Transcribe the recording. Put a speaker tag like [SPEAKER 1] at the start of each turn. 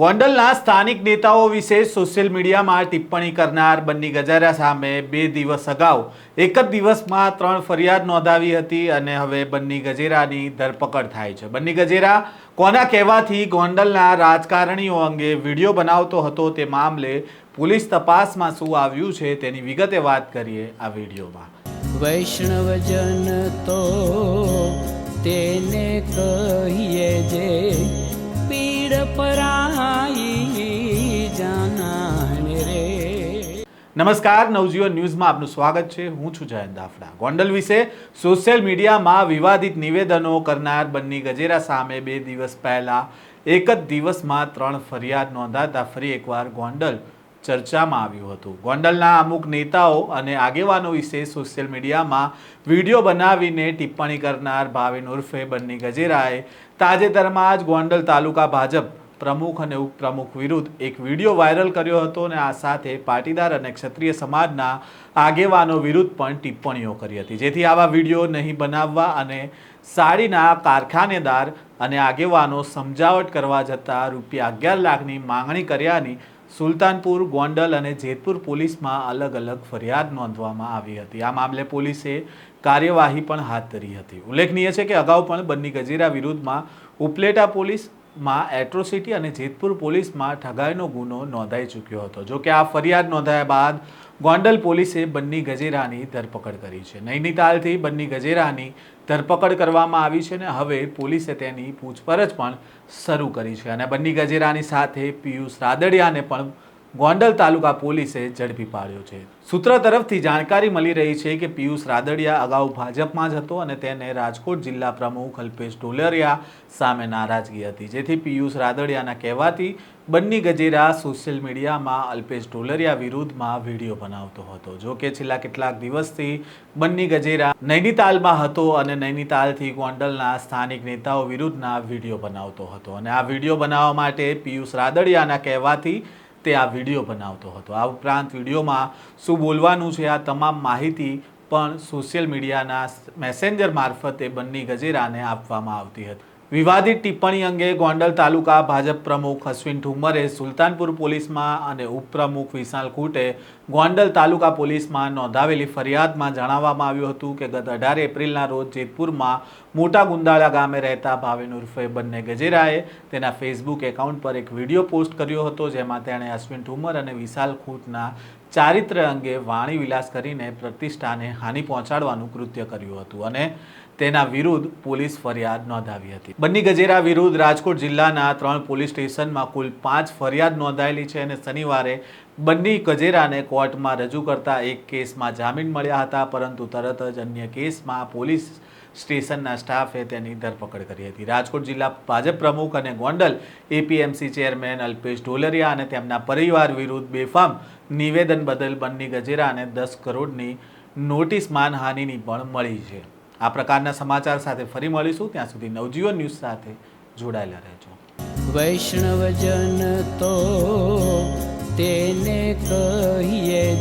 [SPEAKER 1] ગોંડલના સ્થાનિક નેતાઓ વિશે સોશિયલ મીડિયામાં ટિપ્પણી કરનાર બન્ની ગજારા સામે બે દિવસ અગાઉ, એક જ દિવસમાં ત્રણ ફરિયાદ નોંધાવી હતી અને હવે બન્ની ગજેરાની ધરપકડ થાય છે. બન્ની ગજેરા, કોના કહેવાથી ગોંડલના રાજકારણીઓ અંગે વીડિયો બનાવતો હતો તે મામલે પોલીસ તપાસમાં શું આવ્યું છે તેની વિગતે વાત કરીએ આ વિડીયોમાં.
[SPEAKER 2] વૈષ્ણવજન તો તેને કહીએ જે
[SPEAKER 1] નમસ્કાર, નવજીવન ન્યૂઝમાં આપનું સ્વાગત છે. હું છું જયંત દાફડા. ગોંડલ વિશે સોશિયલ મીડિયામાં વિવાદિત નિવેદનો કરનાર બંની ગજેરા સામે બે દિવસ પહેલા, એક જ દિવસમાં ત્રણ ફરિયાદ નોંધાતા ફરી એકવાર ગોંડલ ચર્ચામાં આવ્યું હતું. ગોંડલના અમુક નેતાઓ અને આગેવાનો વિશે સોશિયલ મીડિયામાં વીડિયો બનાવીને ટિપ્પણી કરનાર ભાવિન ઉર્ફે બન્ની ગજેરાએ તાજેતરમાં જ ગોંડલ તાલુકા ભાજપ પ્રમુખ અને ઉપપ્રમુખ વિરુદ્ધ એક વીડિયો વાયરલ કર્યો હતો અને આ સાથે પાટીદાર અને ક્ષત્રિય સમાજના આગેવાનો વિરુદ્ધ પણ ટિપ્પણીઓ કરી હતી. જેથી આવા વીડિયો નહીં બનાવવા અને સાડીના કારખાનેદાર અને આગેવાનો સમજાવટ કરવા જતાં રૂપિયા અગિયાર લાખની માંગણી કર્યાની સુલતાનપુર, ગોંડલ અને જેતપુર પોલીસમાં અલગ અલગ ફરિયાદ નોંધવામાં આવી હતી. આ મામલે પોલીસે કાર્યવાહી પણ હાથ ધરી હતી. ઉલ્લેખનીય છે કે અગાઉ પણ બન્ની ગજેરા વિરુદ્ધમાં ઉપલેટા પોલીસમાં એટ્રોસિટી અને જેતપુર પોલીસમાં ઠગાઈનો ગુનો નોંધાઈ ચૂક્યો હતો. જો કે આ ફરિયાદ નોંધાયા બાદ ગોંડલ પોલીસે બન્ની ગજેરાની ધરપકડ કરી છે. નૈનીતાલથી બન્ની ગજેરાની ધરપકડ કરવામાં આવી છે અને હવે પોલીસે તેની પૂછપરછ પણ શરૂ કરી છે. અને બન્ની ગજેરાની સાથે પિયુષ રાદડિયાને પણ ગોંડલ તાલુકા પોલીસે ઝડપી પાડ્યો છે. સૂત્ર તરફથી જાણકારી મળી રહી છે કે પિયુષ રાદડિયા અગાઉ ભાજપમાં જ હતો અને તેને રાજકોટ જિલ્લા પ્રમુખ અલ્પેશ ઢોલરિયા સામે નારાજગી હતી. જેથી પિયુષ રાદડિયાના કહેવાથી બન્ની ગજેરા સોશિયલ મીડિયામાં અલ્પેશ ઢોલરિયા વિરુદ્ધમાં વીડિયો બનાવતો હતો. જો કે છેલ્લા કેટલાક દિવસથી બન્ની ગજેરા નૈનીતાલમાં હતો અને નૈનીતાલથી ગોંડલના સ્થાનિક નેતાઓ વિરુદ્ધના વીડિયો બનાવતો હતો. અને આ વીડિયો બનાવવા માટે પિયુષ રાદડિયાના કહેવાથી તે આ વીડિયો બનાવતો હતો. આ ઉપરાંત વિડીયોમાં શું બોલવાનું છે આ તમામ માહિતી પણ સોશિયલ મીડિયાના મેસેન્જર મારફતે બંને ગજેરાને આપવામાં આવતી હતી. વિવાદિત ટિપ્પણી અંગે ગોંડલ તાલુકા ભાજપ પ્રમુખ અશ્વિન ઠુમરે સુલતાનપુર પોલીસમાં અને ઉપપ્રમુખ વિશાલ કુટે ગોંડલ તાલુકા પોલીસમાં નોંધાવેલી ફરિયાદમાં જણાવવામાં આવ્યું હતું કે ગત અઢાર એપ્રિલના રોજ જેતપુરમાં મોટા ગુંદાળા ગામે રહેતા ભાવિન ઉર્ફે બંને ગજેરાએ તેના ફેસબુક એકાઉન્ટ પર એક વીડિયો પોસ્ટ કર્યો હતો જેમાં તેણે અશ્વિન ઠુમર અને વિશાલ ખૂટના ચારિત્ર્ય અંગે વાણી વિલાસ કરીને પ્રતિષ્ઠાને હાનિ પહોંચાડવાનું કૃત્ય કર્યું હતું અને તેના વિરુદ્ધ પોલીસ ફરિયાદ નોંધાવી હતી. બંની ગજેરા વિરુદ્ધ રાજકોટ જિલ્લાના ત્રણ પોલીસ સ્ટેશનમાં કુલ પાંચ ફરિયાદ નોંધાયેલી છે અને શનિવારે બંની ગજેરાને કોર્ટમાં રજૂ કરતા એક કેસમાં જામીન મળ્યા હતા, પરંતુ તરત જ અન્ય કેસમાં પોલીસ સ્ટેશનના સ્ટાફે તેની ધરપકડ કરી હતી. રાજકોટ જિલ્લા ભાજપ પ્રમુખ અને ગોંડલ એપીએમસી ચેરમેન અલ્પેશ ઢોલરિયા અને તેમના પરિવાર વિરુદ્ધ બેફામ નિવેદન બદલ બંની ગજેરાને દસ કરોડની નોટિસ માનહાનિની પણ મળી છે. આ પ્રકારના સમાચાર સાથે ફરી મળીશું. ત્યાં સુધી નવજીવન ન્યૂઝ સાથે જોડાયેલા રહેજો.
[SPEAKER 2] વૈષ્ણવજન તો તેને કહીએ